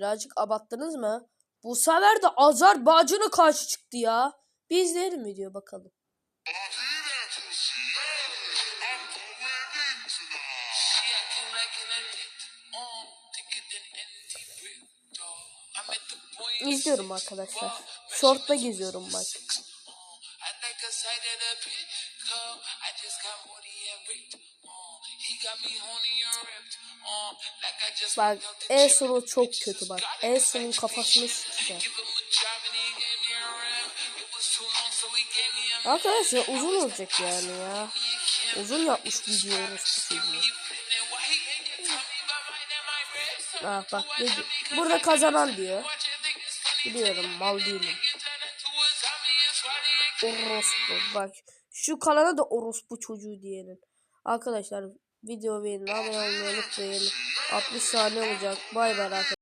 Birazcık abarttınız mı? Bu sefer de Azar bacına karşı çıktı ya. Bir izleyelim video bakalım. İzliyorum arkadaşlar. Short'ta geziyorum bak. I like a sight of the pit, I just got Morty and. Uh, he got me horny and ripped. Like I just Bak sonu çok kötü bak. En sonun kafasını a Arkadaşlar uzun olacak yani ya. Uzun yapmış video orospu çocuğu. And why he ain't get tell me about my damn my wrist? Ah bak diyor? Burada kazanan diyor. Biliyorum mal değilim. Orospu bak. Şu kanala da orospu çocuğu diyelim. Arkadaşlar video beğenin abone olmayı unutmayın. 60 saniye olacak. Bay bay arkadaşlar.